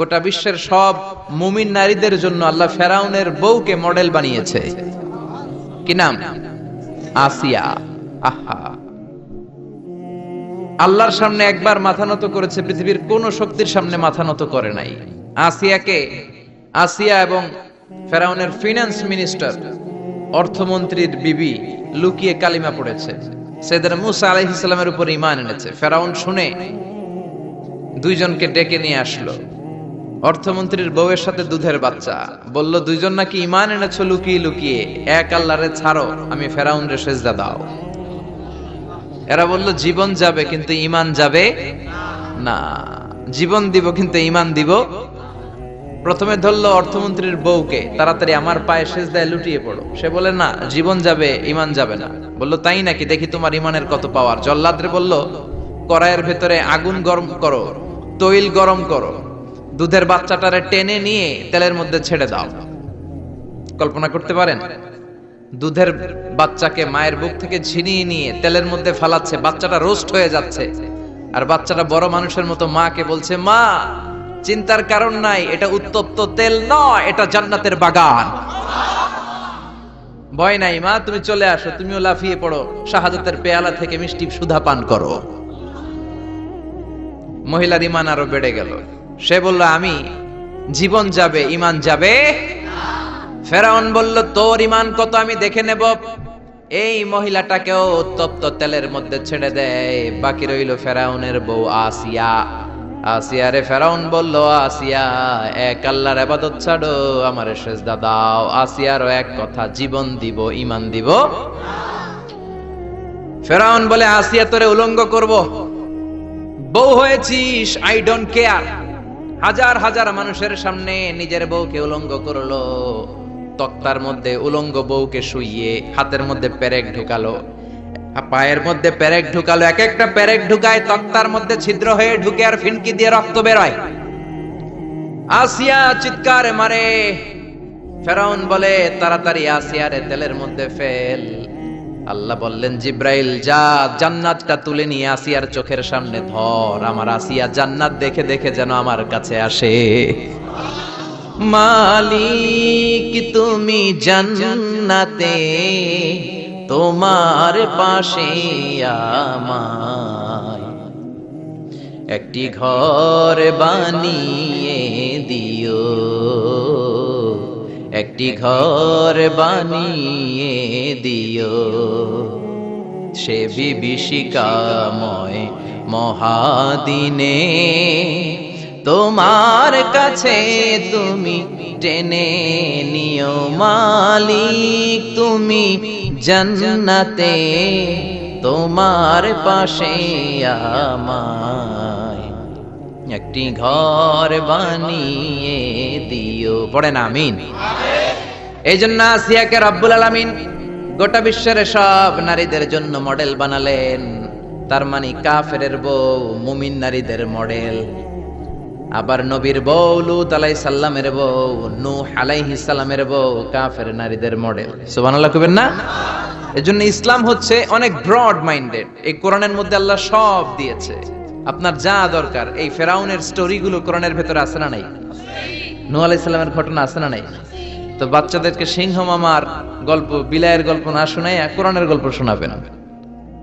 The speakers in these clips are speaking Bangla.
গোটা বিশ্বের সব মুমিন নারীদের জন্য আল্লাহ ফেরাউনের বউকে মডেল বানিয়েছে। কি নাম? আসিয়া। আল্লাহর সামনে একবার মাথা নত করেছে, পৃথিবীর কোন শক্তির সামনে মাথা নত করে নাই। আসিয়াকে? আসিয়া এবং ফেরাউনের ফিনান্স মিনিস্টার, অর্থমন্ত্রীর বিবি লুকিয়ে কালিমা পড়েছে। সেদের মুসা আলাইহিস সালামের উপর ইমান এনেছে। ফেরাউন শুনে দুইজনকে ডেকে নিয়ে আসলো। অর্থমন্ত্রীর বউয়ের সাথে দুধের বাচ্চা। বলল, দুইজন নাকি ইমান এনেছো লুকিয়ে লুকিয়ে। এক আল্লাহরে ছাড়ো, আমি ফেরাউন রে সেজদা দাও। এরা বলল, জীবন যাবে কিন্তু ইমান যাবে না। জীবন দিব কিন্তু ইমান দিব। প্রথমে ধরলো অর্থমন্ত্রীর বউকে, তাড়াতাড়ি আমার পায়ে সেজদায় লুটিয়ে পড়ো। সে বলে, না, জীবন যাবে ইমান যাবে না। বলল, তাই নাকি? দেখি তোমার ইমানের কত পাওয়ার। জল্লাদরে বলল, কড়াইয়ের ভেতরে আগুন গরম করো, তৈল গরম করো। দুধের বাচ্চাটারে টেনে নিয়ে তেলের মধ্যে ছেড়ে দাও। কল্পনা করতে পারেন? দুধের বাচ্চাকে মায়ের বুক থেকে ছিনিয়ে নিয়ে তেলের মধ্যে ফালাচ্ছে, বাচ্চাটা রোস্ট হয়ে যাচ্ছে, আর বাচ্চাটা বড় মানুষের মতো মাকে বলছে, মা, চিন্তার কারণ নাই, এটা উত্তপ্ত তেল নয়, এটা জান্নাতের বাগান। ভয় নাই, মা, তুমি চলে আসো, তুমিও লাফিয়ে পড়ো, শাহাদাতের পেয়ালা থেকে মিষ্টি সুধা পান করো। মহিলার ইমান আরও বেড়ে গেল। সে বলল, আমি, জীবন যাবে ইমান যাবে? ফেরাউন বলল, তোর ইমান কত আমি দেখে নেব। এই মহিলাটাকেও উত্তপ্ত তেলের মধ্যে ছেড়ে দেয় বাকি রইল ফেরাউনের বউ আসিয়া। আসিয়া রে ফেরাউন বলল, আসিয়া, এক আল্লাহর আবাদত ছাড়ো, আমার সেজদা দাও। আসিয়ারও এক কথা, জীবন দিব ইমান দিব। ফেরাউন বলে, আসিয়া তোরে উলঙ্গ করব। বউ হয়েছিস, আই ডোন্ট কেয়ার। হাজার হাজার মানুষের সামনে নিজের বউকে উলঙ্গ করল। তক্তার মধ্যে উলঙ্গ বউকে শুইয়ে হাতের মধ্যে পেরেক ঢুকালো। পায়ের মধ্যে পেরেক ঢুকালো, এক একটা পেরেক ঢুকায় তক্তার মধ্যে ছিদ্র হয়ে ঢুকে আর ফিনকি দিয়ে রক্ত বেরোয়। আসিয়া চিৎকার মারে। ফেরাউন বলে, তাড়াতাড়ি আসিয়ারে তেলের মধ্যে ফেল। আল্লাহ বললেন, জিব্রাইল, যা জান্নাতটা তুলে নিয়ে আসিয়ার চোখের সামনে ধর। আমার আসিয়া জান্নাত দেখে দেখে যেন আমার কাছে আসে। মালিক, তুমি জান্নাতে, তোমার পাশে আমায় একটি ঘর বানিয়ে দিও। একটি ঘর বানিয়ে দিও। সে বিভীষিকাময় মহাদিনে, তোমার কাছে তুমি টেনে নিও মালিক, তুমি জান্নাতে, তোমার পাশে আমায় একটি ঘর বানিয়ে দিও। পড়েন আমিন। এই জন্য আসিয়াকে রব্বুল আলামিন গোটা বিশ্বের সব নারীদের জন্য মডেল বানালেন। তার মানে কাফেরের বউ, মুমিন নারীদের মডেল। আবার নবীর বউ, লুত আলাই সাল্লামের বউ, নূহ আলাইহিস সালামের বউ, কাফের নারীদের মডেল। সুবহানাল্লাহ কইবেন না? এজন্য ইসলাম হচ্ছে অনেক ব্রড মাইন্ডেড এই কোরআনের মধ্যে আল্লাহ সব দিয়েছে। আপনার যা দরকার, এই ফেরাউনের স্টোরিগুলো কোরআনের ভেতরে আছে না নাই? নূহ আলাইহিস সালামের ঘটনা আছে না নাই? তো বাচ্চাদেরকে সিংহ মামার গল্প, বিলায়ের গল্প না শোনায় কোরআনের গল্প শোনাবেন।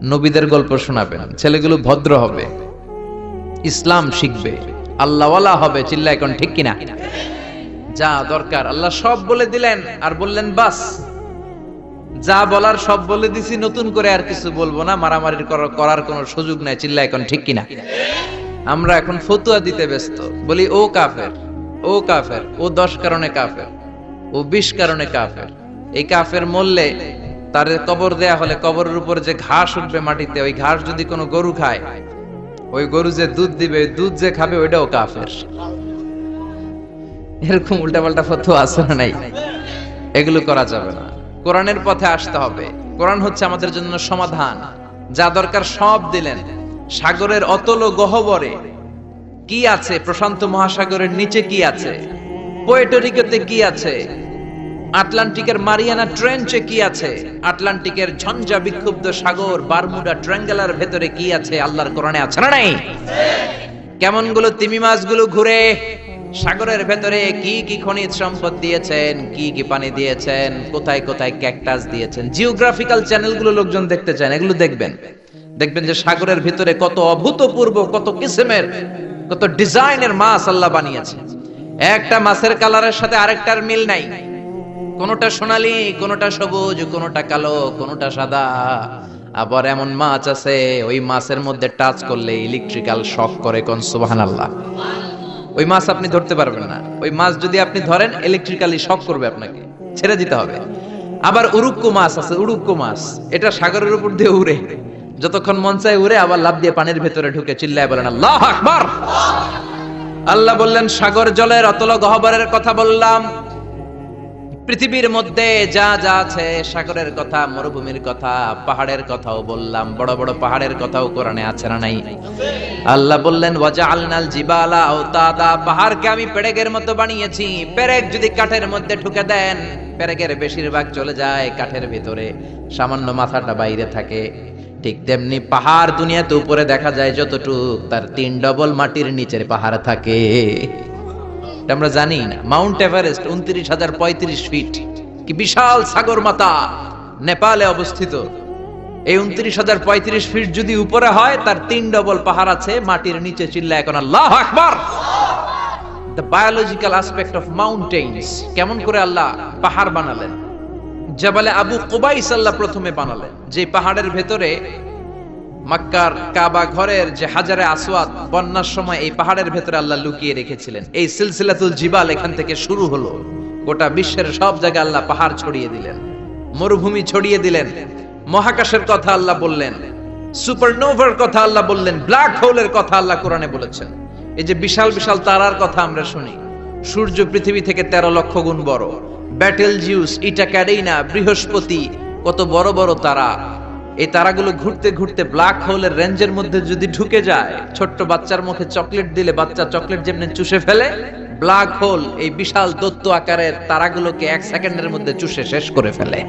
নবীদের গল্প শোনাবেন। ছেলেগুলো ভদ্র হবে। ইসলাম শিখবে। আল্লাহওয়ালা হবে চিল্লা এখন ঠিক কিনা? যা দরকার, আল্লাহ সব বলে দিলেন, আর বললেন বাস। যা বলার সব বলে দিছি, নতুন করে আর কিছু বলব না। মারামারি করার কোনো সুযোগ নাই চিল্লা এখন ঠিক কিনা? আমরা এখন ফতুয়া দিতে ব্যস্ত। বলি, ও কাফের ও কাফের, ও দশ কারণে কাফের, ও বিশ কারণে কাফের। এই কাফের মরলে তার কবর দেয়া হলে কবরের উপর যে ঘাস উঠবে মাটিতে, ওই ঘাস যদি কোনো গরু খায়, ওই গরু যে দুধ দিবে দুধ যে খাবে, ওইটাও কাফের। এরকম উল্টাপাল্টা ফতো আছে না নাই? এগুলো করা যাবে না। কোরআনের পথে আসতে হবে। কোরআন হচ্ছে আমাদের জন্য সমাধান। যা দরকার সব দিলেন। সাগরের অতল গহবরে কি আছে? প্রশান্ত মহাসাগরের নিচে কি আছে? পোয়েটোরিকোতে কি আছে? আটলান্টিকের মারিয়ানা ট্রেঞ্চে কি আছে? আটলান্টিকের ঝঞ্ঝা বিক্ষুব্ধ সাগর, বারমুডা ট্রায়াঙ্গেলের ভেতরে কি আছে? আল্লাহর কোরআনে আছে না নাই? কেমনগুলো তিমি মাছগুলো ঘুরে সাগরের ভেতরে কি কি খনিজ সম্পদ দিয়েছেন, কি কি পানি দিয়েছেন, কোথায় কোথায় ক্যাকটাস দিয়েছেন, জিওগ্রাফিক্যাল চ্যানেলগুলো লোকজন দেখতে চান, এগুলো দেখবেন। দেখবেন যে সাগরের ভিতরে কত অভূতপূর্ব, কত কিসিমের, কত ডিজাইনের মাছ আল্লাহ বানিয়েছে। একটা মাছের কালারের সাথে আরেকটার মিল নাই। কোনটা সোনালী, কোনটা সবুজ, কোনটা কালো, কোনটা সাদা। আবার এমন মাছ আছে, ওই মাছের মধ্যে টাচ করলে ইলেকট্রিক্যাল শক করে কোন, সুবহানাল্লাহ। ওই মাছ আপনি ধরতে পারবেন না। ওই মাছ যদি আপনি ধরেন ইলেকট্রিক্যালি শক করবে আপনাকে। ছেড়ে দিতে হবে। আবার উড়ুক্কু মাছ আছে উড়ুক্কু মাছ। এটা সাগরের উপর দিয়ে উড়ে। যতক্ষণ মন চায় উড়ে, আবার লাভ দিয়ে পানির ভেতরে ঢুকে চিল্লায় বলেন, আল্লাহ আল্লাহ বললেন, সাগর জলের অতল গহবরের কথা বললাম। পৃথিবীর মধ্যে যা যা আছে, সাগরের কথা, মরুভূমির কথা, পাহাড়ের কথাও বললাম। বড় বড় পাহাড়ের কথাও কোরআনে আছে না নাই? আল্লাহ বললেন, ওয়াজআলনাল জিবালা আওতাদা। পাহাড়কে আমি পেরেকের মতো বানিয়েছি। পেরেক যদি কাঠের মধ্যে ঢুকে দেন পেরেকের বেশিরভাগ চলে যায় কাঠের ভিতরে। সামান্য মাথাটা বাইরে থাকে। ঠিক তেমনি পাহাড় দুনিয়াতে উপরে দেখা যায় যতটুক, তার তিন ডবল মাটির নিচের পাহাড় থাকে। আমরা জানি না। মাউন্ট এভারেস্ট উনত্রিশ হাজার পঁয়ত্রিশ ফিট কি বিশাল সাগর মাতা। নেপালে অবস্থিত। এই উনত্রিশ হাজার পঁয়ত্রিশ ফিট যদি উপরে হয়, তার তিন ডবল পাহাড় আছে, মাটির নিচে চিল্লা এখন আল্লাহ আকবার। The biological aspect of mountains কেমন করে আল্লাহ পাহাড় বানালেন। জাবালে আবু কুবাইস আল্লাহ প্রথমে বানালেন। যে পাহাড়ের ভেতরে মক্কার কাবা ঘরের যে হাজারে আসওয়াদ, বন্যার সময় এই পাহাড়ের ভেতরে আল্লাহ লুকিয়ে রেখেছিলেন। এই সিলসিলাতুল জিবাল এখান থেকে শুরু হলো। গোটা বিশ্বের সব জায়গায় আল্লাহ পাহাড় ছড়িয়ে দিলেন। মরুভূমি ছড়িয়ে দিলেন। মহাকাশের কথা আল্লাহ বললেন। সুপারনোভার কথা আল্লাহ বললেন। ব্ল্যাক হোলের কথা আল্লাহ কোরআনে বলেছেন। এই যে বিশাল বিশাল তারার কথা আমরা শুনি। সূর্য পৃথিবী থেকে তেরো লক্ষ গুণ বড়। ব্যাটেল জিউস ইটা ক্যারেইনা বৃহস্পতি, কত বড় বড় তারা। এই তারাগুলো ঘুরতে ঘুরতে ব্ল্যাক হোলের রেঞ্জের মধ্যে যদি ঢুকে যায়, ছোট্ট বাচ্চার মুখে চকলেট দিলে বাচ্চা চকলেট যেমনি চুষে ফেলে ব্ল্যাক হোল এই বিশাল দত্ত আকারের তারাগুলোকে এক সেকেন্ডের মধ্যে চুষে শেষ করে ফেলে।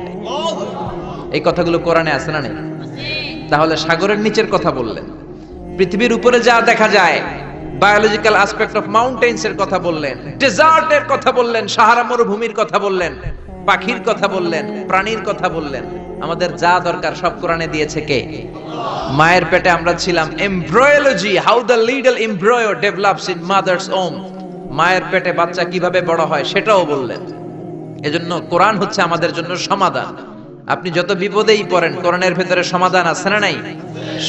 এই কথাগুলো কোরআনে আছে না নেই? তাহলে সাগরের নিচের কথা বললেন। পৃথিবীর উপরে যা দেখা যায় বায়োলজিক্যাল অ্যাসপেক্ট অফ মাউন্টেন্স এর কথা বললেন ডেজার্টের কথা বললেন, সাহারা মরুভূমির কথা বললেন। পাখির কথা বললেন, প্রাণীর কথা বললেন। আমাদের যা দরকার সব কোরআনে দিয়েছে কে? মায়ের পেটে আমরা ছিলাম embryology how the little embryo develops in mother's womb মায়ের পেটে বাচ্চা কীভাবে বড় হয় সেটাও বললেন। এজন্য কোরআন হচ্ছে আমাদের জন্য সমাধান। আপনি যত বিপদেই পড়েন কোরআনের ভেতরে সমাধান আছে না নাই?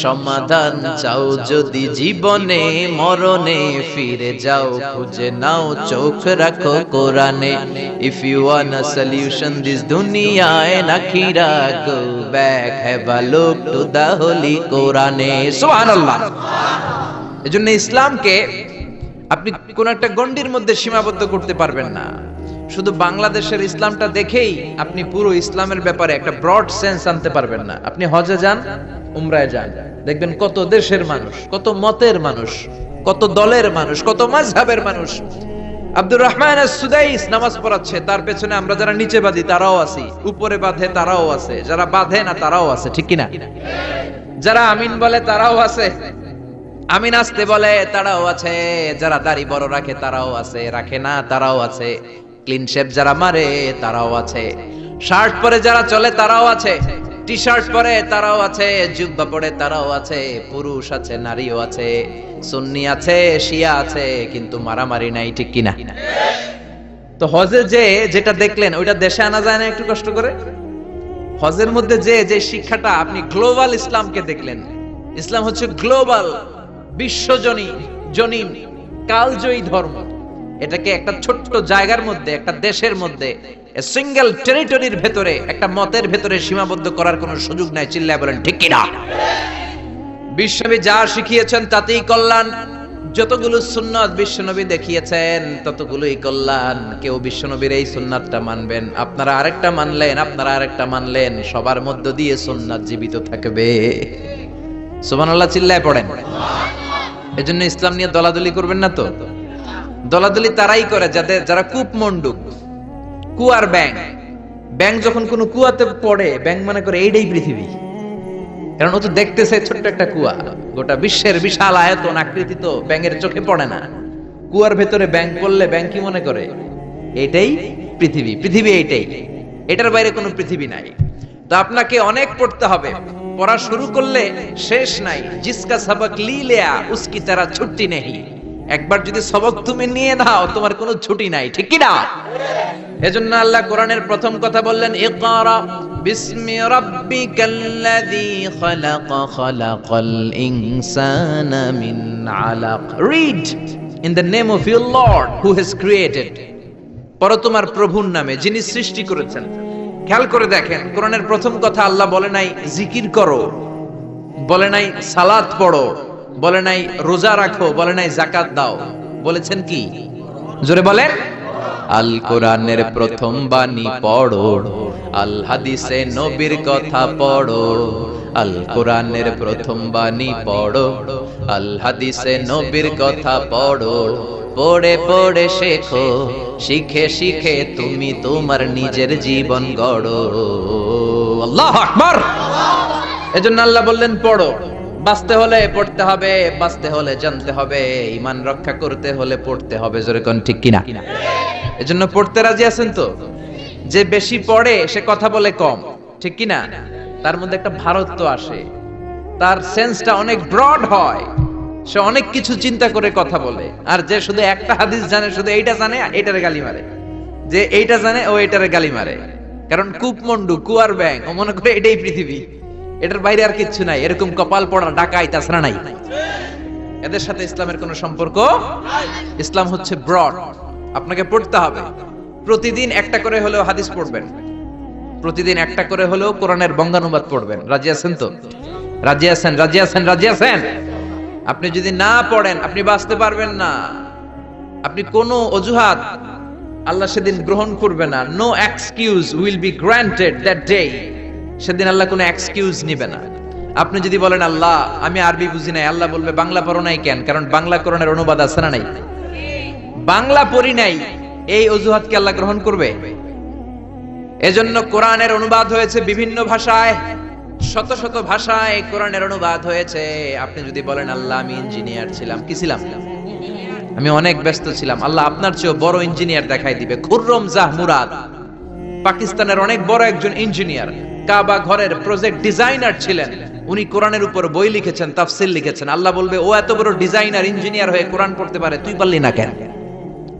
সমাধান চাও যদি জীবনে মরণে ফিরে যাও খুঁজে নাও চোখ রাখো কোরআনে। If you want a solution this দুনিয়ায় নাখিরা go back have a look to the holy কোরআনে। সুবহানাল্লাহ। এজন্য ইসলামকে আপনি কোন একটা গণ্ডির মধ্যে সীমাবদ্ধ করতে পারবেন না। শুধু বাংলাদেশের ইসলামটা দেখেই আপনি পুরো ইসলামের ব্যাপারে একটা ব্রড সেন্স আনতে পারবেন না। আপনি হজে যান, উমরায় যান। দেখবেন কত দেশের মানুষ, কত মতের মানুষ, কত দলের মানুষ, কত মাযহাবের মানুষ। আব্দুর রহমান সুদাইস নামাজ পড়াচ্ছে, তার পেছনে আমরা যারা নিচে বাঁধি তারাও আছি। উপরে বাঁধে, তারাও আছে। যারা বাঁধে না, তারাও আছে, ঠিক কিনা? যারা আমিন বলে, তারাও আছে। আমিন আসতে বলে, তারাও আছে। যারা দাড়ি বড় রাখে, তারাও আছে। রাখে না, তারাও আছে। ক্লিন শেপ যারা মারে, তারাও আছে। শার্ট পরে যারা চলে, তারাও আছে। টি শার্ট পরে তারাও আছে, জুব্বা পরে তারাও আছে, পুরুষ আছে, নারীও আছে, সুন্নি আছে, শিয়া আছে, কিন্তু মারামারি নাই, ঠিক কিনা? তো হজে যে যেটা দেখলেন, ওইটা দেশে আনা যায় না একটু কষ্ট করে? হজের মধ্যে যে যে শিক্ষাটা আপনি গ্লোবাল ইসলামকে দেখলেন, ইসলাম হচ্ছে গ্লোবাল, বিশ্বজনী, জনীন, কালজয়ী ধর্ম। এটাকে একটা ছোট্ট জায়গার মধ্যে, একটা দেশের মধ্যে সিঙ্গেল টেরিটরির ভেতরে, একটা মতের ভেতরে সীমাবদ্ধ করার কোনো সুযোগ নাই। চিল্লায় বলেন, ঠিক কিনা? বিশ্বনবী যা শিখিয়েছেন তাতেই কল্যাণ। যতগুলো সুন্নাত বিশ্বনবী দেখিয়েছেন, ততগুলোই কল্যাণ। কেউ বিশ্বনবীর এই সুন্নাতটা মানবেন। আপনারা আরেকটা মানলেন, আপনারা আরেকটা মানলেন। সবার মধ্য দিয়ে সুন্নাত জীবিত থাকবে। সুবহানাল্লাহ, চিল্লায় পড়েন। এজন্য ইসলাম নিয়ে দলাদলি করবেন না তো? দলাদলি তারাই করে যাদের, যারা কূপ মন্ডুক কুয়ার ব্যাং ব্যাং যখন কোনো কুয়াতে পড়ে ব্যাং মনে করে এইটাই পৃথিবী। কারণ ও তো দেখতেছে ছোট্ট একটা কুয়া। গোটা বিশ্বের বিশাল আয়তন আকৃতি তো ব্যাঙের চোখে পড়ে না। কুয়ার ভেতরে ব্যাংক করলে ব্যাংক কি মনে করে? এটাই পৃথিবী পৃথিবী এইটাই। এটার বাইরে কোনো পৃথিবী নাই। তো আপনাকে অনেক পড়তে হবে। পড়া শুরু করলে শেষ নাই। জিসকা সবক লি লেয়া, উসকি তারা ছুটি নেই একবার যদি সবক তুমি নিয়ে নাও, তোমার কোনো ছুটি নাই, ঠিক কি না এজন্য আল্লাহ কোরআনের প্রথম কথা বললেন, ইকরা বিসমি রাব্বিকাল্লাযী খালাক, খালাকাল ইনসানা মিন আলাক। Read in the name of your lord who has created পড়ো তোমার প্রভুর নামে, যিনি সৃষ্টি করেছেন। খেয়াল করে দেখেন, কোরআনের প্রথম কথা আল্লাহ বলে নাই, জিকির করো। বলে নাই, সালাত পড়ো। বলে নাই, রোজা রাখো, বলে নাই জাকাত দাও। বলেছেন কি? জোরে বলেন। আল কোরআনের প্রথম বাণী পড়ো, আল হাদিসে নবীর কথা পড়ো, আল কোরআনের প্রথম বাণী পড়ো, আল হাদিসে নবীর কথা পড়ো। পড়ে পড়ে শেখো, শিখে শিখে তুমি তোমার নিজের জীবন গড়ো। আল্লাহ আকবার। এজন্য আল্লাহ বললেন, পড়ো। বাঁচতে হলে পড়তে হবে, বাঁচতে হলে জানতে হবে ইমান রক্ষা করতে হলে পড়তে হবে, জোরে কোন ঠিক কিনা? এজন্য পড়তে রাজি আছেন তো? যে বেশি পড়ে, সে কথা বলে কম, ঠিক কিনা? তার মধ্যে একটা ভারত্ব আসে। তার সেন্সটা অনেক ব্রড হয়। সে অনেক কিছু চিন্তা করে কথা বলে। আর যে শুধু একটা হাদিস জানে, শুধু এইটা জানে, এইটারে গালি মারে। যে এইটা জানে, ও এইটারে গালি মারে। কারণ কূপমন্ডু কুয়ার ব্যাং ও মনে করে এটাই পৃথিবী। এটার বাইরে আর কিচ্ছু নাই। এরকম কপাল পড়া ডাকাই তাছাড়া নাই। এদের সাথে ইসলামের কোনো সম্পর্ক? ইসলাম হচ্ছে ব্রড আপনাকে পড়তে হবে। প্রতিদিন একটা করে হলেও হাদিস পড়বেন। প্রতিদিন একটা করে হলেও কোরআনের বঙ্গানুবাদ পড়বেন। রাজি আছেন তো? রাজি আছেন রাজি আছেন রাজি আছেন? আপনি যদি না পড়েন, আপনি বাঁচতে পারবেন না। আপনি কোনো অজুহাত আল্লাহ সেদিন গ্রহণ করবে না। No excuse will be granted that day সেদিন আল্লাহ কোনো এক্সকিউজ নিবে না। আপনি যদি বলেন, আল্লাহ, আমি আরবি বুঝি নাই। আল্লাহ বলবে, বাংলা পড়ো নাই কেন? কারণ বাংলা করণের অনুবাদ আছে না নাই? বাংলা পড়ি নাই, এই অজুহাত অজুহাতকে আল্লাহ গ্রহণ করবে? এজন্য কোরআনের অনুবাদ হয়েছে বিভিন্ন ভাষায়, শত শত ভাষায় কোরআনের অনুবাদ হয়েছে। আপনি যদি বলেন, আল্লাহ, আমি ইঞ্জিনিয়ার ছিলাম। কি ছিলাম? আমি অনেক ব্যস্ত ছিলাম। আল্লাহ আপনার চেয়েও বড় ইঞ্জিনিয়ার দেখাই দিবে। খুররম জাহ মুরাদ, পাকিস্তানের অনেক বড় একজন ইঞ্জিনিয়ার কাবা ঘরের প্রজেক্ট ডিজাইনার ছিলেন। উনি কোরআনের উপর বই লিখেছেন তাফসিল লিখেছেন। আল্লাহ বলবে, ও এত বড় ডিজাইনার ইঞ্জিনিয়ার হয়ে কোরআন পড়তে পারে, তুই পারলি না কেন?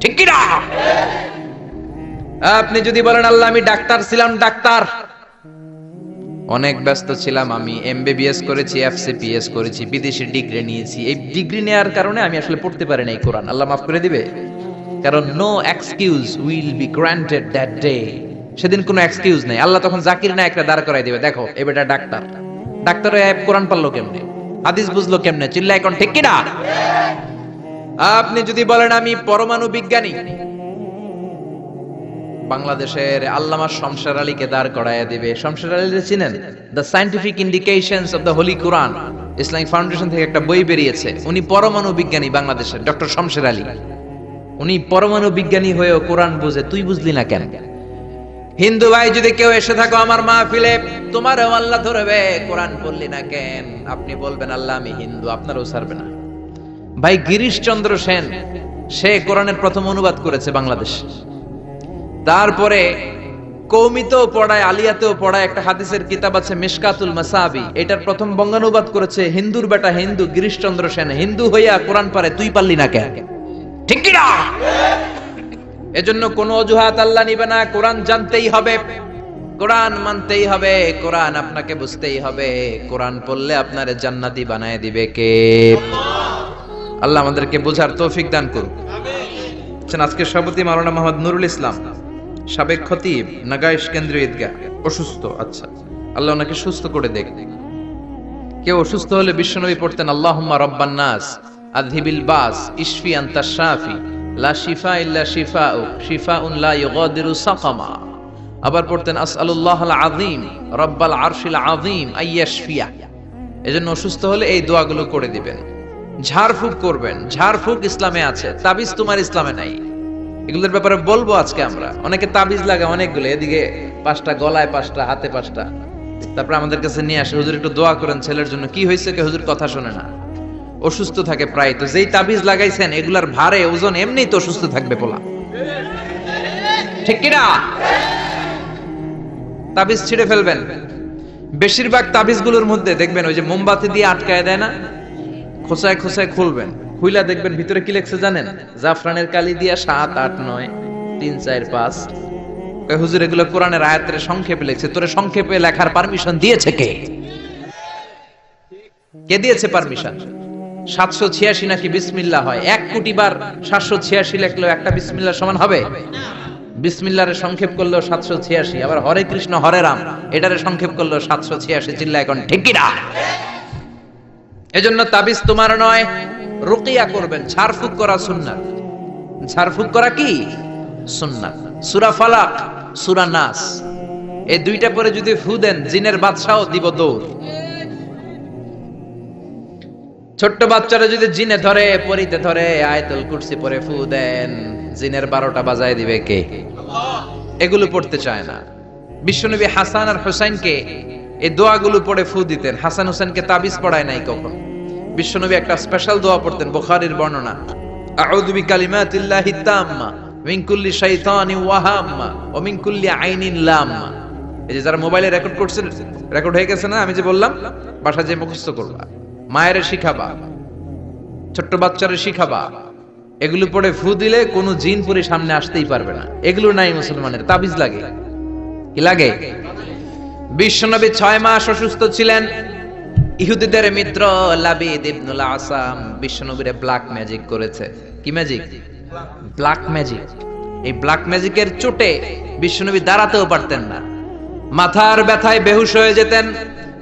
ঠিক কি না আপনি যদি বলেন, আল্লাহ, আমি ডাক্তার ছিলাম, ডাক্তার। অনেক ব্যস্ত ছিলাম আমি এমবিবিএস করেছি এফসিপিএস করেছি, বিদেশি ডিগ্রি নিয়েছি। এই ডিগ্রি নেওয়ার কারণে আমি আসলে পড়তে পারি নাই কোরআন। আল্লাহ মাফ করে দিবে? কারণ no excuse will be granted that day সেদিন কোনো এক্সকিউজ নেই। আল্লাহ তখন জাকির না একটা দাঁড় করাই দিবে। দেখো এ বেটা ডাক্তার। ডাক্তার কোরআন পারল কেমনে? হাদিস বুঝলো কেমনে? চিল্লা এখন ঠিক কিনা? আপনি যদি বলেন আমি পরমাণু বিজ্ঞানী, বাংলাদেশের আল্লামা শমশের আলীকে দাঁড় করাইয়া দিবে। শমশের আলী চিনেন? The scientific indications of the holy Quran Islamic Foundation থেকে একটা বই বেরিয়েছে। উনি পরমাণু বিজ্ঞানী বাংলাদেশের, ডক্টর শমশের আলী। উনি পরমাণু বিজ্ঞানী হয়েও কোরআন বুঝে, তুই বুঝলি না কেন? হিন্দু ভাই, যদি কেউ এসে থাকো আমার মাহফিলে, তোমারও আল্লাহ ধরবে, কোরআন পড়লি না কেন? আপনি বলবেন, আল্লাহ, আমি হিন্দু, আপনারও ছাড়বে না। ভাই গিরিশ চন্দ্র সেন, সে কোরআনের প্রথম অনুবাদ করেছে বাংলাদেশ। তারপরে কৌমিতেও পড়ায়, আলিয়াতেও পড়ায়, একটা হাদিসের কিতাব আছে, মিশকাতুল মাসাবি। এটার প্রথম বঙ্গানুবাদ করেছে, হিন্দুর বেটা হিন্দু, গিরিশচন্দ্র সেন। হিন্দু হইয়া কোরআন পারে, তুই পারলি না কেন? ঠিক কি না? এজন্য কোন অজুহাত আল্লাহ নিবে না। কোরআন জানতেই হবে। কোরআন মানতেই হবে। কোরআন আপনাকে বুঝতেই হবে। কোরআন পড়লে আপনার জান্নাতি বানায় দিবে কে? আল্লাহ আমাদেরকে বোঝার তৌফিক দান করুক। আছেন আজকে সভাপতি মাওলানা মোহাম্মদ নুরুল ইসলাম, সাবেক খতিব নাগাইশ কেন্দ্রীয় ঈদগাহ, অসুস্থ। আচ্ছা আল্লাহ ওনাকে সুস্থ করে দেখ। কেউ অসুস্থ হলে বিশ্বনবী পড়তেন, আল্লাহুম্মা রব্বান নাস, আযহিবিল বাস, ইশফি আনতা শাফি। লা শিফা ইল্লা শিফাউ শিফাউন লা ইউগাদিরু সাকামা। আবার পড়তেন আসআলুল্লাহ আল আযীম আরশিল আযীম, আইয়াশফিয়া। এজন্য অসুস্থ হলে এই দোয়াগুলো করে দিবেন। ঝাড়ফুঁক করবেন, ঝাড়ফুঁক ইসলামে আছে, তাবিজ তোমার ইসলামে নাই। এগুলোর ব্যাপারে বলব আজকে আমরা। অনেকে তাবিজ লাগে অনেকগুলো, এদিকে পাঁচটা, গলায় পাঁচটা, হাতে পাঁচটা। তারপরে আমাদের কাছে নিয়ে আসে, হুজুর একটু দোয়া করেন, ছেলের জন্য। কি হয়েছে কে হুজুর কথা শোনে না। অসুস্থ থাকে প্রায়। তো যেই তাবিজ লাগাইছেন, এগুলার ভারে ওজন এমনি তো অসুস্থ থাকবে পোলা। ঠিক কিনা? তাবিজ ছিঁড়ে ফেলবেন। বেশিরভাগ তাবিজগুলোর মধ্যে দেখবেন ওই যে মোমবাতি দিয়ে আটকায় দেয় না? খোসায় খোসায় খুলবেন। খুইলা দেখবেন ভিতরে কি লেখছে জানেন? জাফরানের কালি দিয়া সাত, আট, নয়, তিন, চার, পাঁচ। হুজুর, এগুলো কোরআনের আয়াতের সংক্ষেপে লিখছে। তোরে সংক্ষেপে লেখার পারমিশন দিয়েছে কে? কে দিয়েছে পারমিশন? সাতশো ছিয়াশি নাকি বিসমিল্লা হয়? এক কোটি বার সাতশো ছিয়াশি লেখলেও একটা বিসমিল্লার সমান হবে? বিসমিল্লারে সংক্ষেপ করলেও সাতশো ছিয়াশি, আবার হরে কৃষ্ণ, হরে রাম, এটারে সংক্ষেপ করলেও সাতশো ছিয়াশি চিল্লা এখন ঠিক কিনা? এজন্য তাবিজ তোমার নয়, রুকিয়া করবেন, ঝাড়ফুক করা সুন্নাত। ঝাড়ফুক করা কি? সুন্নাত। সুরা ফালাক, সুরা নাস। এই দুইটা পরে যদি ফু দেন, জিনের বাদশাহ দিব দৌড়। ছোট্ট বাচ্চারা যদি জিনে ধরে, পরিতে ধরে, আয়তুল কুরসি পরে ফু দেন, জিনের বারোটা বাজায় দিবে কে? এগুলো পড়তে চায় না। বিশ্বনবী হাসান আর হোসাইনকে এই দোয়াগুলো পড়ে ফু দিতেন। হাসান হোসেনকে তাবিজ পড়ায় নাই কখন। বিশ্বনবী একটা স্পেশাল দোয়া পড়তেন বুখারীর বর্ণনা। আউযু বিকালিমাতিল্লাহি তাম্মা, মিন কুল্লি শাইতানিন ওয়া হাম্মা ওয়া মিন কুল্লি আইনিন লাম্মা। এই যে যারা মোবাইলে রেকর্ড করছেন, রেকর্ড হয়ে গেছে না? আমি যে বললাম বাসা যে মুখস্থ করবা। মায়ের শিখাবা, ছোট্ট বাচ্চারে শিখাবা। এগুলো পড়ে ফু দিলে কোনো জিন পুরি সামনে আসতেই পারবে না। এগুলো নাই মুসলমানের, তাবিজ লাগে। কি লাগে? বিশ্বনবী ছয় মাস অসুস্থ ছিলেন। ইহুদিদের মিত্র লাবিদ ইবনুল আসাম বিশ্বনবীরে ব্ল্যাক ম্যাজিক করেছে। কি ম্যাজিক ব্ল্যাক ম্যাজিক এই ব্ল্যাক ম্যাজিকের চোটে বিশ্বনবী দাঁড়াতেও পারতেন না। মাথার ব্যথায় বেহুশ হয়ে যেতেন।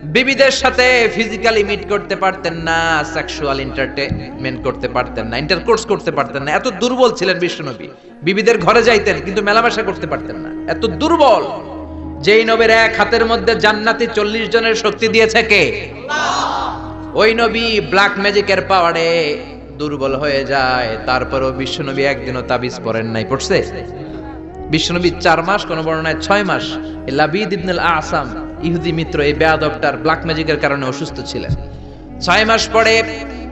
বিবিদের সাথে ফিজিক্যালি মিট করতে পারতেন না সেক্সুয়াল এন্টারটেইনমেন্ট করতে পারতেন না ইন্টারকোর্স করতে পারতেন না। এত দুর্বল ছিলেন বিশ্বনবী। বিবিদের ঘরে যাইতেন, কিন্তু মেলামেশা করতে পারতেন না। এত দুর্বল। যেই নবীর এক হাতের মধ্যে জান্নাতি চল্লিশ জনের শক্তি দিয়েছে কে? ওই নবী ব্ল্যাক ম্যাজিকের পাওয়ারে দুর্বল হয়ে যায়। তারপরও বিশ্বনবী একদিনও তাবিজ পড়েন নাই, পড়ছে? বিশ্বনবী চার মাস, কোন বর্ণনায় ছয় মাস। লাবিদ ইবনুল আসাম ইহুদি মিত্র এই বেয়াদবটার ব্ল্যাক ম্যাজিকের কারণে অসুস্থ ছিলেন। ছয় মাস পরে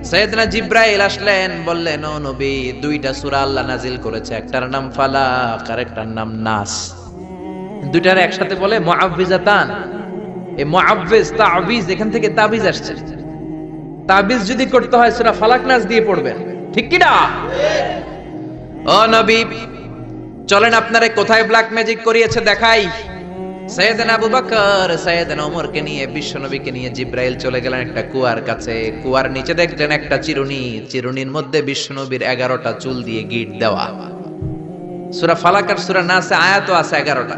সৈয়দনা জিব্রাইল আসলেন, বললেন, ও নবী, দুইটা সূরা আল্লাহ নাজিল করেছে, একটার নাম আর একটার নাম নাস। দুইটার একসাথে বলে এই তাবিজ, এখান থেকে তাবিজ আসছে। তাবিজ যদি করতে হয়, সূরা ফালাক নাস দিয়ে পড়বেন। ঠিক কি না? ও নবী, চলেন আপনারে কোথায় ব্ল্যাক ম্যাজিক করিয়েছে দেখাই। সৈয়দনা আবু বকর, সৈয়দনা ওমরকে নিয়ে বিশ্বনবীকে নিয়ে জিব্রাইল চলে গেলেন একটা কুয়ার কাছে। কুয়ার নিচে দেখলেন একটা চিরুনি। চিরুনির মধ্যে বিশ্বনবীর এগারোটা চুল দিয়ে গিট দেওয়া। সূরা ফালাক আর সূরা নাসে আয়াতও আছে এগারোটা।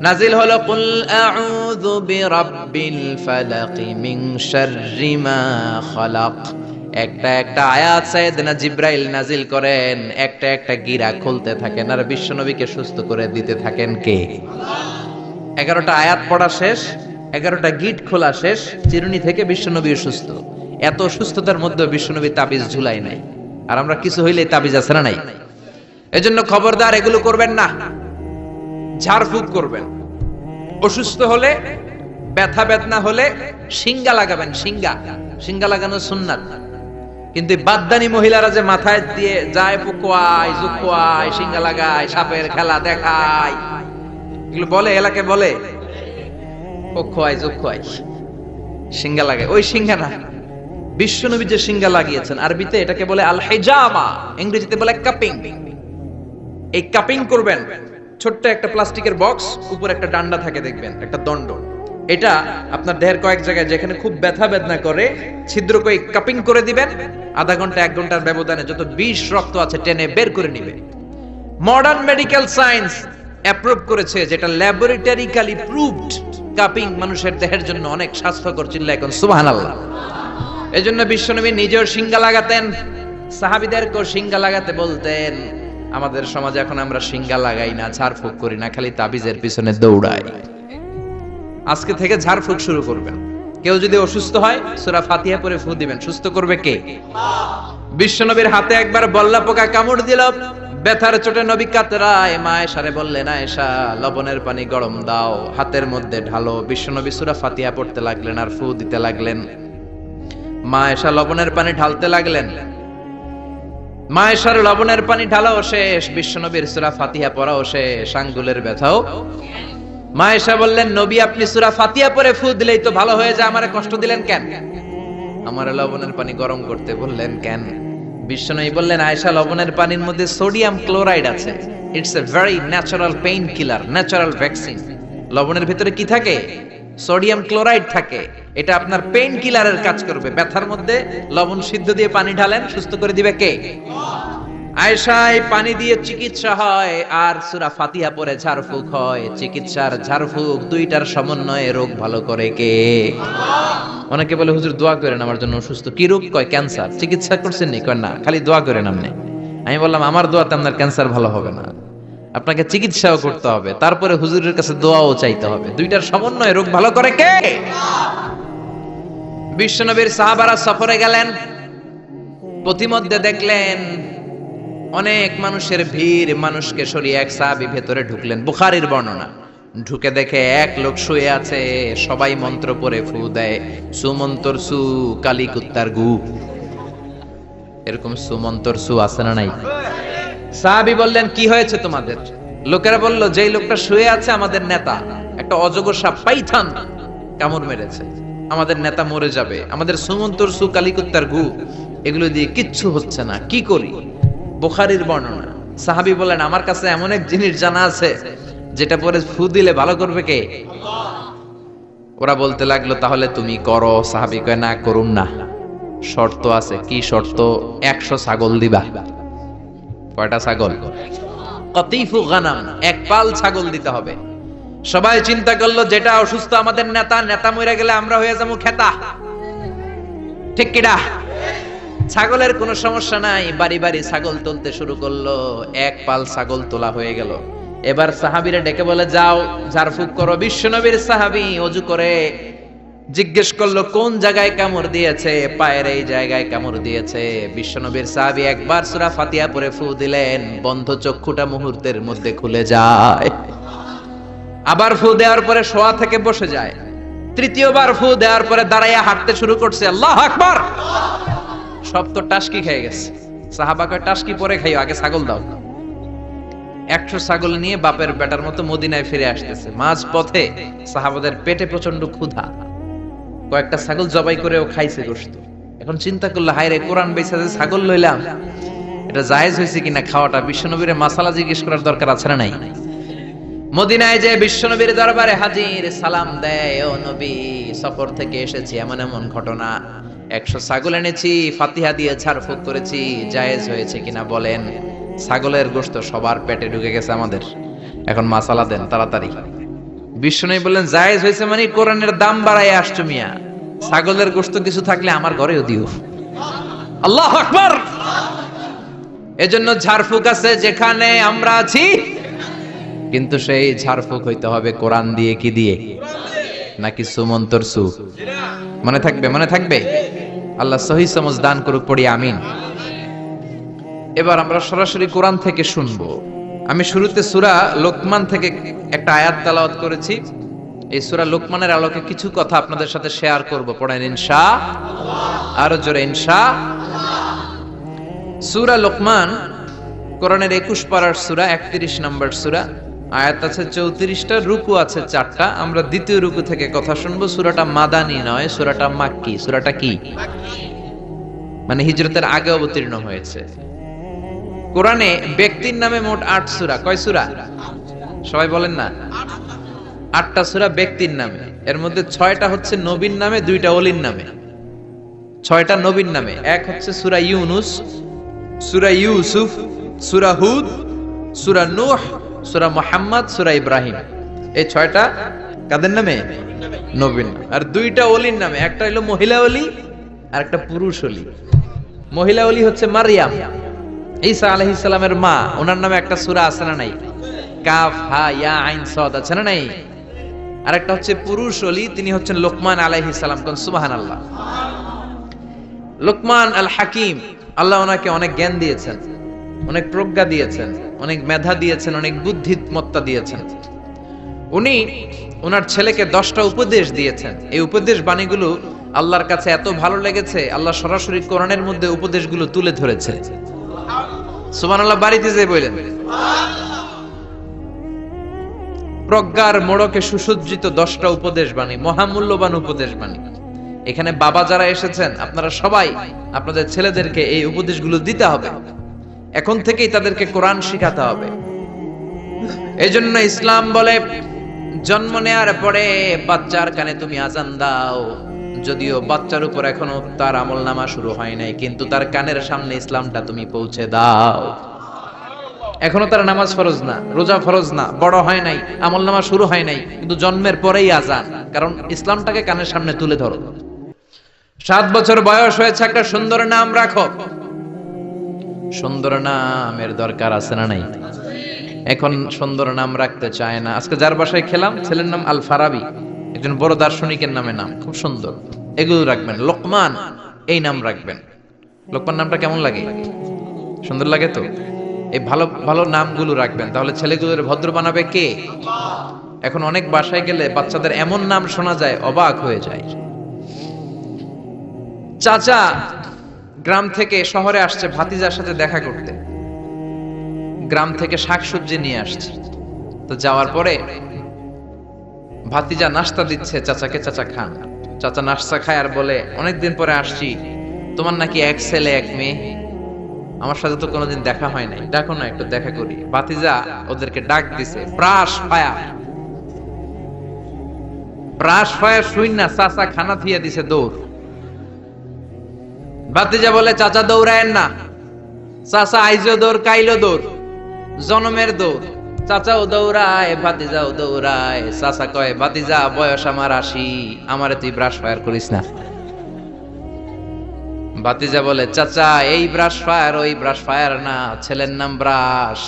নাজিল হলো, কুল আউযু বিরাব্বিল ফালাক মিন শাররি মা খালাক। একটা একটা আয়াত সাইয়েদনা জিব্রাইল নাজিল করেন। একটা একটা গিরা খুলতে থাকেন। আর বিশ্বনবীকে সুস্থ করে দিতে থাকেন কে? এগারোটা আয়াত পড়া শেষ, এগারোটা গিট খোলা শেষ, চিরুনি থেকে বিশ্বনবী সুস্থ এত সুস্থতার মধ্যে বিশ্বনবী তাবিজ ঝুলাই নাই। আর আমরা কিছু হইলে তাবিজ আছে না নাই? এজন্য খবরদার এগুলো করবেন না। ঝাড়ফুঁক করবেন। অসুস্থ হলে, ব্যথা বেদনা হলে সিঙ্গা লাগাবেন সিঙ্গা সিঙ্গা লাগানো সুন্নাত। কিন্তু বাদদানি মহিলারা যে মাথায় দিয়ে যায় পুকুয়ায় জুকুয়ায় সিঙ্গা লাগায়, সাপের খেলা দেখায় এগুলো বলে এলাকায় বলে। লাগায় ওই না। যে লাগিয়েছেন, আরবিতে এটাকে বলে আল হেজামা ইংরেজিতে বলে কাপিং। এই কাপিং করবেন, ছোট্ট একটা প্লাস্টিকের বক্স, উপর একটা ডান্ডা থাকে, দেখবেন, একটা দণ্ড। এটা আপনার দেহের কয়েক জায়গায় যেখানে খুব ব্যথা বেদনা করে, ছিদ্র করে কাপিং করে দিবেন, আধা ঘণ্টা, এক ঘণ্টার ব্যবধানে যত বিষ রক্ত আছে টেনে বের করে নিবে। মডার্ন মেডিকেল সায়েন্স অ্যাপ্রুভ করেছে, যেটা ল্যাবরেটরিক্যালি প্রুভড কাপিং মানুষের দেহের জন্য অনেক স্বাস্থ্যকর চিল্লা এখন, সুবহানাল্লাহ। এজন্য বিশ্বনবী নিজেও সিঙ্গা লাগাতেন, সাহাবিদেরকেও সিঙ্গা লাগাতে বলতেন, আমাদের সমাজে এখন আমরা সিঙ্গা লাগাই না, ঝাড়ফুঁক করি না, খালি তাবিজের পিছনে দৌড়াই। আজকে থেকে ঝাড়ফুঁক শুরু করবেন। কেউ যদি অসুস্থ হয়, সূরা ফাতিহা পরে ফু দিবেন। সুস্থ করবে কে? বিশ্বনবীর হাতে একবার বল্লা পোকা কামড় দিল ব্যথার চোটে নবী কাতরায় মা এসারে বললেন, আয়েশা, লবণের পানি গরম দাও, হাতের মধ্যে ঢালো। বিশ্বনবী সুরা ফাতিয়া পড়তে লাগলেন আর ফু দিতে লাগলেন। মা এসা লবণের পানি ঢালতে লাগলেন। মা এসার লবণের পানি ঢালাও শেষ বিশ্বনবীর সুরা ফাতিহা পড়াও শেষ, আঙ্গুলের ব্যথাও। মা এসা বললেন, নবী, আপনি সুরা ফাতিহা পরে ফু দিলেই তো ভালো হয়ে যায়, আমারে কষ্ট দিলেন কেন? আমার লবণের পানি গরম করতে বললেন, কেন? বিশ্বনবী বললেন আয়সা লবণের পানির মধ্যে সোডিয়াম ক্লোরাইড আছে। It's a very natural painkiller natural vaccine লবণের ভিতরে কি থাকে? সোডিয়াম ক্লোরাইড থাকে। এটা আপনার পেইন কিলারের কাজ করবে। ব্যথার মধ্যে লবণ সিদ্ধ দিয়ে পানি ঢালেন, সুস্থ করে দিবে কে? আয়েশায় পানি দিয়ে চিকিৎসা হয়, আর সুরা ফাতিহা পরে ঝাড়ফুঁক হয়। চিকিৎসার ঝাড়ফুঁক দুইটার সমন্বয়ে রোগ ভালো করে কে? অনেকে বলে, হুজুর, দোয়া করেন, আমার জন্য অসুস্থ। কি রোগ? কয়, ক্যান্সার। চিকিৎসা করছেন নি? কয়, না, খালি দোয়া করেন আপনি। আমি বললাম, আমার দোয়াতে আপনার ক্যান্সার ভালো হবে না। আপনাকে চিকিৎসাও করতে হবে। তারপরে হুজুরের কাছে দোয়াও চাইতে হবে। দুইটার সমন্বয়ে রোগ ভালো করে কে? বিশ্বনবীর সাহাবারা সফরে গেলেন। প্রতিমধ্যে দেখলেন অনেক মানুষের ভিড়, মানুষকে সরিয়ে এক সাহাবি ভেতরে ঢুকলেন। বুখারির বর্ণনা, ঢুকে দেখে এক লোক শুয়ে আছে, সবাই মন্ত্র পরে ফু দেয়, সুমন্তর সু কালী কুত্তার গু। এরকম সুমন্তর সু আছে না নাই? সাহাবি বললেন, কি হয়েছে তোমাদের? লোকেরা বলল, যেই লোকটা শুয়ে আছে আমাদের নেতা, একটা অজগর সাপ পাইথান কামড় মেরেছে। আমাদের নেতা মরে যাবে, আমাদের সুমন্তর সু কালিকুত্তার গু, এগুলো দিয়ে কিচ্ছু হচ্ছে না, কি করি? বুখারির বর্ণনা। সাহাবি বলেন, আমার কাছে এমন এক জিনিস জানা আছে, যেটা পরে ফু দিলে ভালো করবে কে? ওরা বলতে লাগল, তাহলে তুমি করো। সাহাবি কয়, না করুন না। শর্ত আছে। কি শর্ত? একশো ছাগল দিবা। কয়টা ছাগল? কতিফু গানাম, এক পাল ছাগল দিতে হবে। সবাই চিন্তা করল, যেটা অসুস্থ আমাদের নেতা নেতা মরে গেলে আমরা হয়ে যাব খেতা। ঠিক কিনা ছাগলের কোনো সমস্যা নাই, বাড়ি বাড়ি ছাগল তুলতে শুরু করল, এক পাল ছাগল তোলা হয়ে গেল। এবার সাহাবিরা ডেকে বলে, যাও, ঝাড়ফুক করো। বিশ্বনবীর সাহাবি অজু করে জিজ্ঞেস করল, কোন জায়গায় কামড় দিয়েছে? পায়ের এই জায়গায় কামড় দিয়েছে। বিশ্বনবীর সাহাবি একবার সুরা ফাতিয়া পরে ফু দিলেন, বন্ধ চক্ষুটা মুহূর্তের মধ্যে খুলে যায়। আবার ফু দেওয়ার পরে শোয়া থেকে বসে যায়। তৃতীয়বার ফু দেওয়ার পরে দাঁড়াইয়া হাঁটতে শুরু করছে। আল্লাহ আকবার! সব তো টাসকি খেয়ে গেছে। সাহাবা কয়, টাসকি পরে খাইও, আগে ছাগল দাও। একশো ছাগল নিয়ে বাপের বেটার মতো মদিনায় ফিরে আসতেছে। মাঝ পথে সাহাবাদের পেটে প্রচণ্ড ক্ষুধা। কয়েকটা ছাগল জবাই করেও খাইছে গোস্ত এখন চিন্তা করল হায় রে কোরআন বেচা যে ছাগল লইলাম, এটা জায়েজ হয়েছে কিনা খাওয়াটা? বিশ্বনবীর মাসালা জিজ্ঞেস করার দরকার আছে না নাই? মদিনায় যে বিশ্বনবীর দরবারে হাজির সালাম দেয়, ও নবী, সফর থেকে এসেছি, এমন এমন ঘটনা। একশো ছাগল এনেছি, ফাতিহা দিয়ে ঝাড়ফুঁক করেছি, জায়েজ হয়েছে কিনা বলেন। ছাগলের গোস্ত সবার পেটে ঢুকে গেছে আমাদের। এখন মাসালা দেন, তাড়াতাড়ি। বিষ্ণু বললেন, জায়েজ হয়েছে মানে কোরআনের দাম বাড়ায় আসছো মিয়া। ছাগলের গোস্ত কিছু থাকলে আমার ঘরেও দিও। আল্লাহ আকবার! এজন্য ঝাড়ফুঁক আছে যেখানে আমরা আছি। কিন্তু সেই ঝাড়ফুঁক হইতে হবে কোরআন দিয়ে কি দিয়ে? নাকি সুমন্তর সু? মনে থাকবে মনে থাকবে? আল্লাহ সহি সমজ দান করুক, পড়ি, আমিন। এবার আমরা সরাসরি কোরআন থেকে শুনব। আমি শুরুতে সুরা লোকমান থেকে একটা আয়াত তালাওয়াত করেছি। এই সুরা লোকমানের আলোকে কিছু কথা আপনাদের সাথে শেয়ার করব। পড়েন, ইনশা আরও জোরে, ইনশা সুরা লোকমান, কোরআনের একুশ পাড়ার সুরা, একত্রিশ নম্বর সুরা। আয়াত আছে চৌত্রিশটা, রুকু আছে চারটা। আমরা দ্বিতীয় রুকু থেকে কথা শুনব, সুরাটা মাদানি নয়, সুরাটা মাক্কি। সুরাটা কি? মানে হিজরতের আগে অবতীর্ণ হয়েছে। কোরআনে ব্যক্তির নামে মোট আট সুরা। কয় সুরা? সবাই বলেন না। আটটা সুরা ব্যক্তির নামে। এর মধ্যে ছয়টা হচ্ছে নবীন নামে, দুইটা অলির নামে। ছয়টা নবীন নামে। এক হচ্ছে সুরা ইউনুস, সুরা ইউসুফ, সুরা হুদ, সুরা নূহ সুরা মোহাম্মদ, সুরা ইব্রাহিম। এই ছয়টা কাদের নামে? নবীন আর দুইটা অলির নামে। একটা হলো মহিলা অলি আর একটা পুরুষ অলি মহিলা অলি হচ্ছে মারিয়াম। ঈসা আলাইহিস সালামের মা। ওনার নামে একটা সূরা আছে না নাই? কাফ, হা, ইয়া, আইন, সাদ আছে না নাই? আরেকটা হচ্ছে পুরুষ অলি তিনি হচ্ছেন লোকমান আলাইহিস সালাম। কোন সুবহানাল্লাহ। লোকমান আল হাকিম, আল্লাহ ওনাকে অনেক জ্ঞান দিয়েছেন। অনেক প্রজ্ঞা দিয়েছেন, অনেক মেধা দিয়েছেন, অনেক বুদ্ধিমত্তা দিয়েছেন। উনি ওনার ছেলেকে দশটা উপদেশ দিয়েছেন। এই উপদেশ বাণীগুলো আল্লাহর কাছে এত ভালো লেগেছে, আল্লাহ সরাসরি কোরআনের মধ্যে উপদেশগুলো তুলে ধরেছে। সুমান বাড়িতে যে বললেন, প্রজ্ঞার মোড়কে সুসজ্জিত দশটা উপদেশ বাণী, মহামূল্যবান উপদেশ বাণী। এখানে বাবা যারা এসেছেন, আপনারা সবাই আপনাদের ছেলেদেরকে এই উপদেশগুলো দিতে হবে। এখন থেকেই তাদেরকে কোরআন শিখাতে হবে। এই জন্য ইসলাম বলে, জন্ম নেয়ার পরে বাচ্চার কানে তুমি আজান দাও। যদিও বাচ্চার উপর এখনও তার আমল নামা শুরু হয় নাই, কিন্তু তার কানের সামনে ইসলামটা তুমি পৌঁছে দাও। এখনও তার নামাজ ফরজ না, রোজা ফরজ না, বড় হয় নাই আমল নামা শুরু হয় নাই, কিন্তু জন্মের পরেই আজান কারণ ইসলামটাকে কানের সামনে তুলে ধরো। সাত বছর বয়স হয়েছে, একটা সুন্দর নাম রাখো। সুন্দর নামের দরকার আছে না নাই? এখন সুন্দর নাম রাখতে চায় না। আজকে যার বাসায় খেলাম, ছেলের নাম আল ফারাবি একজন বড় দার্শনিকের নামে নাম, খুব সুন্দর। এগুলো রাখবেন। লোকমান, এই নাম রাখবেন। লোকমান নামটা কেমন লাগে? সুন্দর লাগে তো? এই ভালো ভালো নামগুলো রাখবেন। তাহলে ছেলেগুলোর ভদ্র বানাবে কে? এখন অনেক বাসায় গেলে বাচ্চাদের এমন নাম শোনা যায়, অবাক হয়ে যায়। চাচা গ্রাম থেকে শহরে আসছে ভাতিজার সাথে দেখা করতে। গ্রাম থেকে শাকসবজি নিয়ে আসছে। তো যাওয়ার পরে ভাতিজা নাস্তা দিচ্ছে চাচাকে, চাচা খান। চাচা নাস্তা খায় আর বলে, অনেকদিন পরে আসছি। তোমার নাকি এক ছেলে, এক মেয়ে। আমার সাথে তো কোনোদিন দেখা হয় নাই। ডাকো না একটু, দেখা করি। ভাতিজা ওদেরকে ডাক দিছে প্রাস পায়া প্রাস পায়া শুইন না, চাচা খানা থিয়া দিছে দৌড়। ভাতিজা বলে, চাচা, দৌড়ায়েন না। চাচা আইজো দৌড় কাইলো দৌড়। জনমের দৌড়। চাচাও দৌড়ায়, ভাতিজাও দৌড়ায়। চাচা কয়, ভাতিজা, বয়স আমার আশি, আমারে তুই ব্রাশ ফায়ার করিস না। ভাতিজা বলে, চাচা, এই ব্রাশ ফায়ার ওই ব্রাশ ফায়ার না। ছেলের নাম ব্রাশ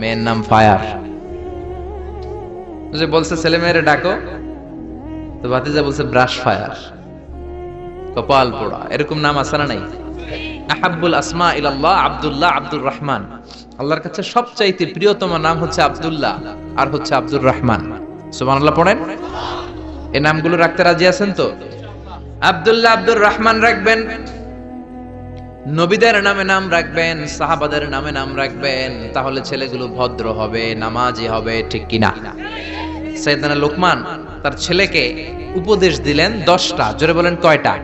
মেয়ের নাম ফায়ার যে বলছে, ছেলে মেয়েরে ডাকো। তো ভাতিজা বলছে ব্রাশ ফায়ার কপাল পোড়া। এরকম নাম আছে না নাই? আহাব্বুল আসমা ইলাল্লাহ, আব্দুল্লাহ আব্দুর রহমান। আল্লাহর কাছে সবচাইতে প্রিয়তম নাম হচ্ছে আব্দুল্লাহ আর হচ্ছে আব্দুর রহমান। সুবহানাল্লাহ পড়েন। এই নামগুলো রাখতে রাজি আছেন তো? আব্দুল্লাহ আব্দুর রহমান রাখবেন। নবীদের নামে নাম রাখবেন, সাহাবাদের নামে নাম রাখবেন, তাহলে ছেলেগুলো ভদ্র হবে, নামাজি হবে, ঠিক কিনা? সৈয়দানা লোকমান তার ছেলেকে উপদেশ দিলেন দশটা। জোরে বলেন কয়টা?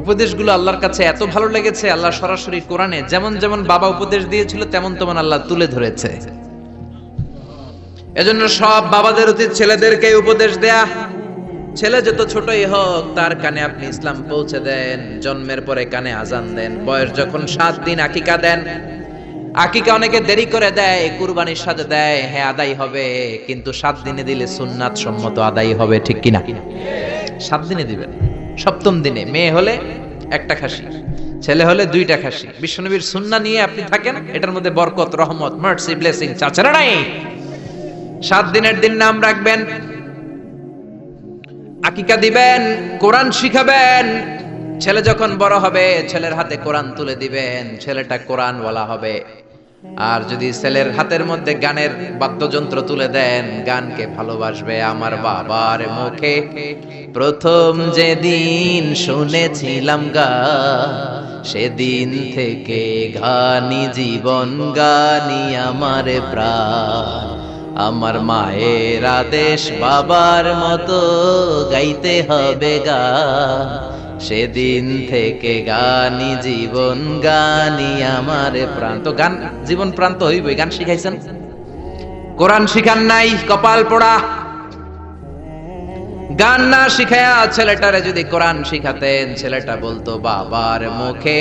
উপদেশগুলো আল্লাহর কাছে এত ভালো লেগেছে, আল্লাহ সরাসরি কোরআনে যেমন যেমন বাবা উপদেশ দিয়েছিল, তেমন তেমন আল্লাহ তুলে ধরেছে। এজন্য সব বাবাদের উচিত ছেলেদেরকে উপদেশ দেয়া। ছেলে যত ছোটই হোক, তার কানে আপনি ইসলাম পৌঁছে দেন, জন্মের পরে কানে আজান দেন, বয়স যখন সাত দিন আকিকা দেন আকিকা অনেকে দেরি করে দেয়, কুরবানির সাথে দেয় হ্যাঁ আদায় হবে, কিন্তু সাত দিনে দিলে সুন্নাত সম্মত আদায় হবে, ঠিক কিনা? সাত দিনে দিবেন। সপ্তম দিনে মেয়ে হলে একটা খাসি, ছেলে হলে দুইটা খাসি। বিশ্বনবীর সুন্না নিয়ে আপনি থাকেন, এটার মধ্যে বরকত, রহমত মার্সি ব্লেসিং চাচারা নাই। সাত দিনের দিন নাম রাখবেন, আকিকা দিবেন, কোরআন শিখাবেন ছেলে যখন বড় হবে, ছেলের হাতে কোরআন তুলে দিবেন, ছেলেটা কোরআন বলা হবে। আর যদি ছেলের হাতের মধ্যে গানের বাদ্যযন্ত্র তুলে দেন, গানকে ভালোবাসবে আমার বাবার মুখে। প্রথম যেদিন শুনেছিলাম গা, সেদিন থেকে ঘানি জীবন, গানি আমার প্রাণ। আমার মায়ের আদেশ বাবার মতো গাইতে হবে গা। সেদিন থেকে গানি জীবন, গানি আমার প্রাণ। তো গান, জীবন প্রাণ তো হইবই, গান শিখাইছেন? কোরআন শিখান নাই, কপাল পোড়া। গান না শিখায়া ছেলেটারে যদি কোরআন শিখাতেন, ছেলেটা বলতো, বাবার মুখে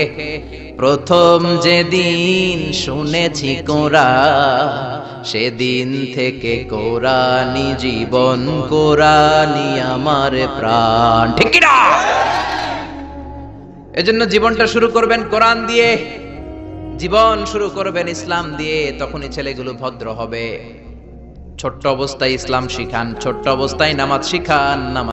প্রথম যেদিন শুনেছি কোরআন সেদিন থেকে কোরআনি জীবন কোরআনি আমার প্রাণ। ঠিক না এজন্য জীবনটা শুরু করবেন কোরআন দিয়ে। জীবন শুরু করবেন ইসলাম দিয়ে, তখনই ছেলেগুলো ভদ্র হবে। ছোট্ট অবস্থায় ইসলাম শিখান, ছোট্ট অবস্থায় নামাজ শিখান, নামাজ